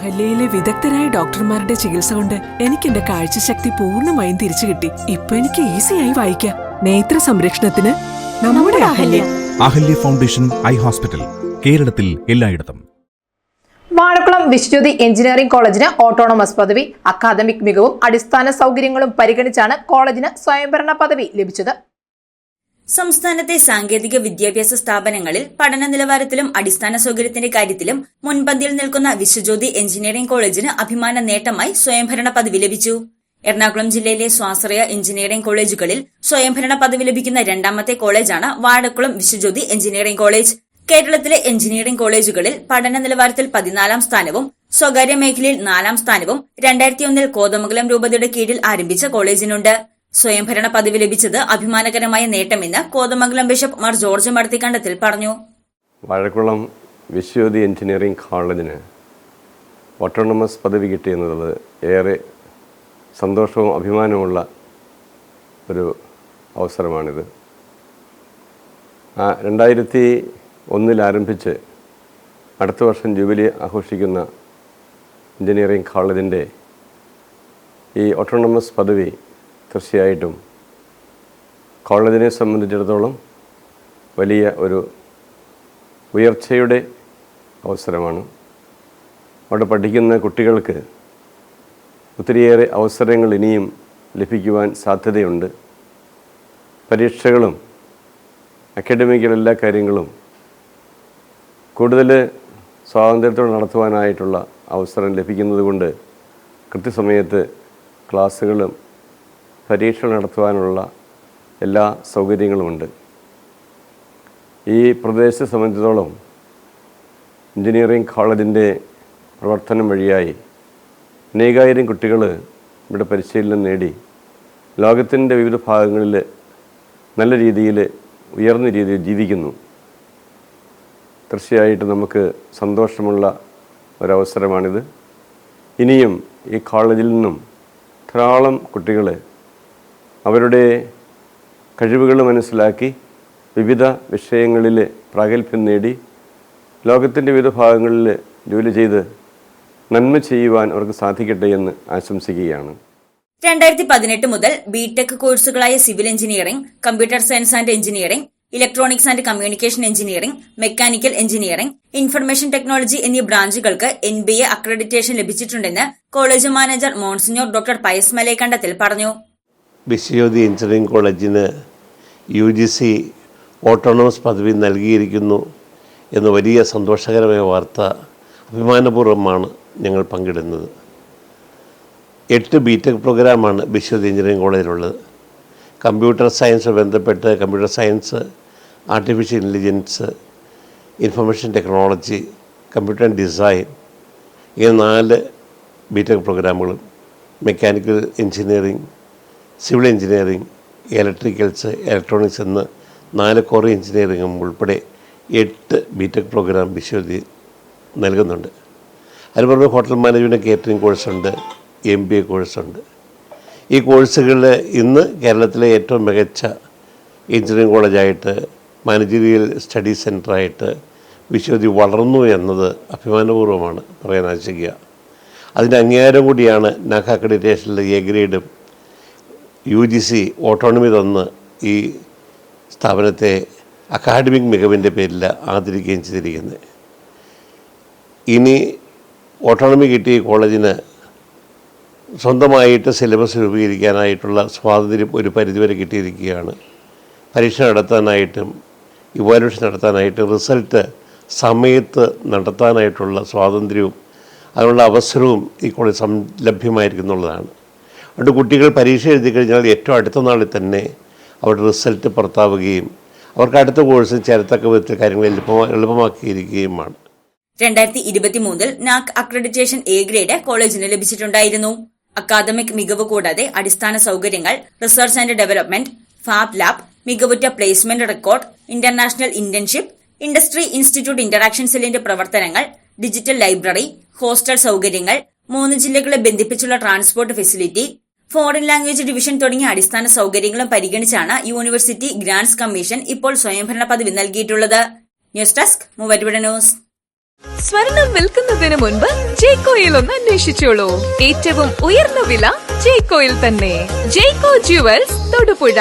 അഹല്യയിലെ വിദഗ്ധരായ ഡോക്ടർമാരുടെ ചികിത്സ കൊണ്ട് എനിക്ക് എന്റെ കാഴ്ചശക്തി പൂർണമായും തിരിച്ചു കിട്ടി. ഇപ്പൊ എനിക്ക് ഈസിയായി വായിക്കാം. നേത്ര സംരക്ഷണത്തിന് നമ്മുടെ Ahalya. Ahalya. Foundation eye hospital കേരളത്തിൽ എല്ലായിടത്തും. വാഴക്കുളം വിശ്വജ്യോതി എഞ്ചിനീയറിംഗ് കോളേജിന് ഓട്ടോണമസ് പദവി അക്കാദമിക് മികവും അടിസ്ഥാന സൗകര്യങ്ങളും പരിഗണിച്ചാണ് കോളേജിന് സ്വയംഭരണ പദവി ലഭിച്ചത്. സംസ്ഥാനത്തെ സാങ്കേതിക വിദ്യാഭ്യാസ സ്ഥാപനങ്ങളിൽ പഠന നിലവാരത്തിലും അടിസ്ഥാന സൗകര്യത്തിന്റെ കാര്യത്തിലും മുൻപന്തിയിൽ നിൽക്കുന്ന വിശ്വജ്യോതി എഞ്ചിനീയറിംഗ് കോളേജിന് അഭിമാന നേട്ടമായി സ്വയംഭരണ പദവി ലഭിച്ചു. എറണാകുളം ജില്ലയിലെ സ്വാശ്രയ എഞ്ചിനീയറിംഗ് കോളേജുകളിൽ സ്വയംഭരണ പദവി ലഭിക്കുന്ന രണ്ടാമത്തെ കോളേജാണ് വാഴക്കുളം വിശ്വജ്യോതി എഞ്ചിനീയറിംഗ് കോളേജ്. കേരളത്തിലെ എഞ്ചിനീയറിംഗ് കോളേജുകളിൽ പഠന നിലവാരത്തിൽ പതിനാലാം സ്ഥാനവും സ്വകാര്യ മേഖലയിൽ നാലാം സ്ഥാനവും രണ്ടായിരത്തിയൊന്നിൽ കോതമംഗലം രൂപതയുടെ കീഴിൽ ആരംഭിച്ച കോളേജിനുണ്ട്. സ്വയംഭരണ പദവി ലഭിച്ചത് അഭിമാനകരമായ നേട്ടമെന്ന് കോതമംഗലം ബിഷപ്പ് മാർ ജോർജ് മടത്തിക്കണ്ടത്തിൽ പറഞ്ഞു. വാഴക്കുളം വിശ്വതി എഞ്ചിനീയറിംഗ് കോളേജിന് ഓട്ടോണമസ് പദവി കിട്ടിയെന്നുള്ളത് ഏറെ സന്തോഷവും അഭിമാനവുമുള്ള ഒരു അവസരമാണിത്. രണ്ടായിരത്തി ഒന്നിൽ ആരംഭിച്ച് അടുത്ത വർഷം ജൂബിലി ആഘോഷിക്കുന്ന എഞ്ചിനീയറിംഗ് കോളേജിന്റെ ഈ ഓട്ടോണമസ് പദവി തീർച്ചയായിട്ടും. കോളേജിനെ സംബന്ധിച്ചിടത്തോളം വലിയ ഒരു ഉയർച്ചയുടെ അവസരമാണ്. അവിടെ പഠിക്കുന്ന കുട്ടികൾക്ക് ഒത്തിരിയേറെ അവസരങ്ങൾ ഇനിയും ലഭിക്കുവാൻ സാധ്യതയുണ്ട്. പരീക്ഷകളും അക്കാഡമിക്കൽ എല്ലാ കാര്യങ്ങളും കൂടുതൽ സ്വാതന്ത്ര്യത്തോടെ നടത്തുവാനായിട്ടുള്ള അവസരം ലഭിക്കുന്നതുകൊണ്ട് കൃത്യസമയത്ത് ക്ലാസ്സുകളും പരീക്ഷകൾ നടത്തുവാനുള്ള എല്ലാ സൗകര്യങ്ങളുമുണ്ട്. ഈ പ്രദേശത്തെ സംബന്ധിച്ചിടത്തോളം എഞ്ചിനീയറിംഗ് കോളേജിന്റെ പ്രവർത്തനം വഴിയായി അനേകായിരം കുട്ടികൾ ഇവിടെ പരിശീലനം നേടി. ലോകത്തിന്റെ വിവിധ ഭാഗങ്ങളിൽ നല്ല രീതിയിൽ ഉയർന്ന രീതിയിൽ ജീവിക്കുന്നു. തീർച്ചയായിട്ടും നമുക്ക് സന്തോഷമുള്ള ഒരവസരമാണിത്. ഇനിയും ഈ കോളേജിൽ നിന്നും ധാരാളം കുട്ടികൾ അവരുടെ കഴിവുകൾ മനസ്സിലാക്കി വിവിധ വിഷയങ്ങളിൽ പ്രാഗൽഭ്യം നേടി ലോകത്തിന്റെ വിവിധ ഭാഗങ്ങളിൽ ജോലി ചെയ്ത് നന്മ ചെയ്യുവാൻ അവർക്ക് സാധിക്കട്ടെ എന്ന് ആശംസിക്കുകയാണ്. രണ്ടായിരത്തി പതിനെട്ട് മുതൽ B Tech കോഴ്സുകളായ civil engineering computer science and engineering electronics and communication engineering mechanical engineering information technology എന്നീ ബ്രാഞ്ചുകൾക്ക് എൻ ബി എ അക്രഡിറ്റേഷൻ ലഭിച്ചിട്ടുണ്ടെന്ന് college manager monsignor doctor Pius Malekandathil പറഞ്ഞു. വിശ്വജ്യോതി എഞ്ചിനീയറിംഗ് കോളേജിന് യു ജി സി ഓട്ടോണമസ് പദവി നൽകിയിരിക്കുന്നു എന്ന വലിയ സന്തോഷകരമായ വാർത്ത അഭിമാനപൂർവമാണ് ഞങ്ങൾ പങ്കിടുന്നത്. എട്ട് ബി ടെക് പ്രോഗ്രാമാണ് വിശ്വജ്യോതി എഞ്ചിനീയറിംഗ് കോളേജിലുള്ളത്. കമ്പ്യൂട്ടർ സയൻസ് ബന്ധപ്പെട്ട് computer science artificial intelligence information technology computer and design ഇങ്ങനെ നാല് ബി ടെക് പ്രോഗ്രാമുകളും mechanical engineering civil engineering electricals electronics എന്ന് നാല് കോർ എഞ്ചിനീയറിംഗും ഉൾപ്പെടെ എട്ട് ബിടെക് പ്രോഗ്രാം വിശ്വതി നൽകുന്നുണ്ട്. അതുപോലെ ഹോട്ടൽ മാനേജ്മെന്റ് കേറ്ററിംഗ് കോഴ്സുണ്ട് എം ബി എ കോഴ്സുണ്ട് ഈ കോഴ്സുകളിൽ ഇന്ന് കേരളത്തിലെ ഏറ്റവും മികച്ച എഞ്ചിനീയറിംഗ് കോളേജായിട്ട് മാനേജീരിയൽ സ്റ്റഡി സെന്ററായിട്ട് വിശ്വതി വളർന്നു എന്നത് അഭിമാനപൂർവമാണ് പറയാൻ ആശിക്കുക. അതിന്റെ അംഗീകാരം കൂടിയാണ് നാഹ അക്രഡിറ്റേഷനിലെ എ ഗ്രേഡും യു ജി സി ഓട്ടോണമി തന്ന് ഈ സ്ഥാപനത്തെ അക്കാഡമിക് മികവിന്റെ പേരിൽ ആദരിക്കുകയും ചെയ്തിരിക്കുന്നത്. ഇനി ഓട്ടോണമി കിട്ടിയ കോളേജിന് സ്വന്തമായിട്ട് സിലബസ് രൂപീകരിക്കാനായിട്ടുള്ള സ്വാതന്ത്ര്യം ഒരു പരിധിവരെ കിട്ടിയിരിക്കുകയാണ്. പരീക്ഷ നടത്താനായിട്ടും ഇവാലുവേഷൻ നടത്താനായിട്ടും റിസൾട്ട് സമയത്ത് നടത്താനായിട്ടുള്ള സ്വാതന്ത്ര്യവും അതിനുള്ള അവസരവും ഈ കോളേജ് സം ലഭ്യമായിരിക്കുന്നുള്ളതാണ് അതുകൊണ്ട് കുട്ടികൾ പരീക്ഷ എഴുതി കഴിഞ്ഞാൽ ഏറ്റവും അടുത്ത നാളിൽ തന്നെ അവരുടെ റിസൾട്ട് പുറത്താവുകയും അവർക്ക് അടുത്ത കോഴ്സ് ചേരത്തക്ക വിധത്തിൽ കാര്യങ്ങൾ എളുപ്പമാ എളുപ്പമാക്കിയിരിക്കുകയുമാണ്. രണ്ടായിരത്തി ഇരുപത്തി മൂന്നിൽ നാക് അക്രഡിറ്റേഷൻ എ ഗ്രേഡ് കോളേജിന് ലഭിച്ചിട്ടുണ്ടായിരുന്നു. അക്കാദമിക് മികവ് കൂടാതെ അടിസ്ഥാന സൗകര്യങ്ങൾ research and development fab lab മികവുറ്റ placement record international internship industry institute interaction സെല്ലിന്റെ പ്രവർത്തനങ്ങൾ ഡിജിറ്റൽ ലൈബ്രറി ഹോസ്റ്റൽ സൗകര്യങ്ങൾ മൂന്ന് ജില്ലകളെ ബന്ധിപ്പിച്ചുള്ള transport facility foreign language division തുടങ്ങിയ അടിസ്ഥാന സൗകര്യങ്ങളും പരിഗണിച്ചാണ് യൂണിവേഴ്സിറ്റി ഗ്രാന്റ്സ് കമ്മീഷൻ ഇപ്പോൾ സ്വയംഭരണ പദവി നൽകിയിട്ടുള്ളത്. ന്യൂസ് ഡെസ്ക് ന്യൂസ് സ്വർണം വിൽക്കുന്നതിന് മുൻപ് ജേക്കോയിൽ ഒന്ന് അന്വേഷിച്ചോളൂ. ഏറ്റവും ഉയർന്ന വില ജേക്കോയിൽ തന്നെ. ജേക്കോ ജുവൽസ് തൊടുപുഴ.